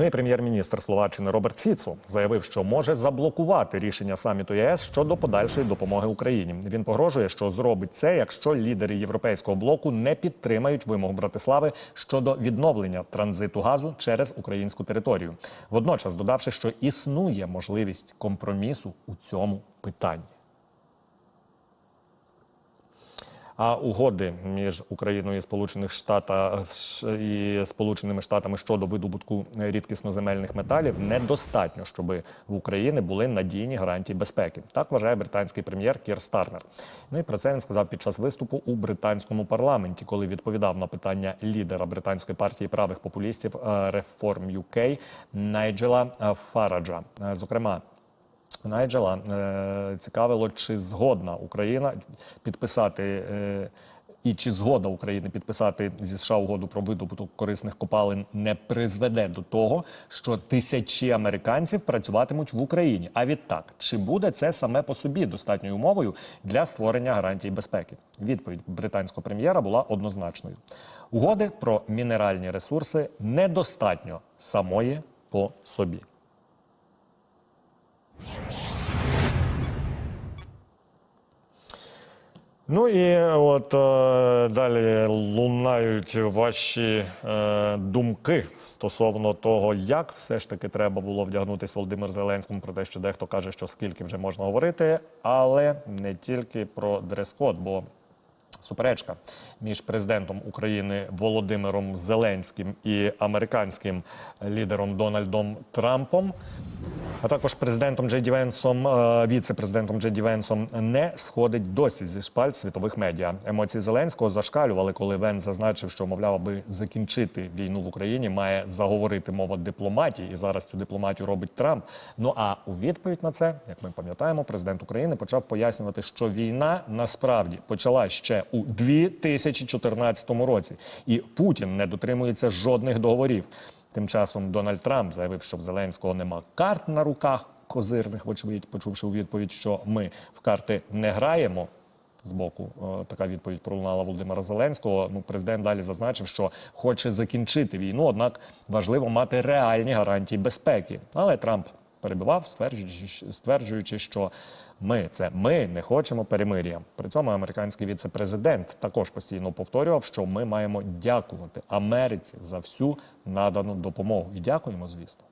Ну і прем'єр-міністр Словаччини Роберт Фіцо заявив, що може заблокувати рішення саміту ЄС щодо подальшої допомоги Україні. Він погрожує, що зробить це, якщо лідери європейського блоку не підтримають вимог Братислави щодо відновлення транзиту газу через українську територію. Водночас додавши, що існує можливість компромісу у цьому питанні. А угоди між Україною і Сполучених Штатах і Сполученими Штатами щодо видобутку рідкісноземельних металів недостатньо, щоб в Україні були надійні гарантії безпеки. Так вважає британський прем'єр Кір Стармер. Ну і про це він сказав під час виступу у британському парламенті, коли відповідав на питання лідера британської партії правих популістів Reform UK Найджела Фараджа. Е, Зокрема. Найджела е, цікавило, чи згодна Україна підписати е, і чи згода України підписати зі США угоду про видобуток корисних копалин не призведе до того, що тисячі американців працюватимуть в Україні. А відтак, чи буде це саме по собі достатньою умовою для створення гарантій безпеки? Відповідь британського прем'єра була однозначною: угоди про мінеральні ресурси недостатньо самої по собі. Ну і от е, далі лунають ваші е, думки стосовно того, як все ж таки треба було вдягнутися Володимир Зеленському, про те, що дехто каже, що скільки вже можна говорити, але не тільки про дрес-код, бо суперечка між президентом України Володимиром Зеленським і американським лідером Дональдом Трампом. А також президентом Джей Ді Венсом, е, віце-президентом Джей Ді Венсом не сходить досі зі шпаль світових медіа. Емоції Зеленського зашкалювали, коли Вен зазначив, що мовляв, аби закінчити війну в Україні, має заговорити мова дипломатії, і зараз цю дипломатію робить Трамп. Ну а у відповідь на це, як ми пам'ятаємо, президент України почав пояснювати, що війна насправді почала ще у 2014 році, і Путін не дотримується жодних договорів. Тим часом Дональд Трамп заявив, що в Зеленського нема карт на руках козирних, вочевидь, почувши у відповідь, що ми в карти не граємо. З боку е, така відповідь пролунала Володимира Зеленського. Ну, президент далі зазначив, що хоче закінчити війну, однак важливо мати реальні гарантії безпеки. Але Трамп перебивав, стверджуючи, стверджуючи, що ми це ми не хочемо перемир'я. При цьому американський віце-президент також постійно повторював, що ми маємо дякувати Америці за всю надану допомогу. І дякуємо, звісно.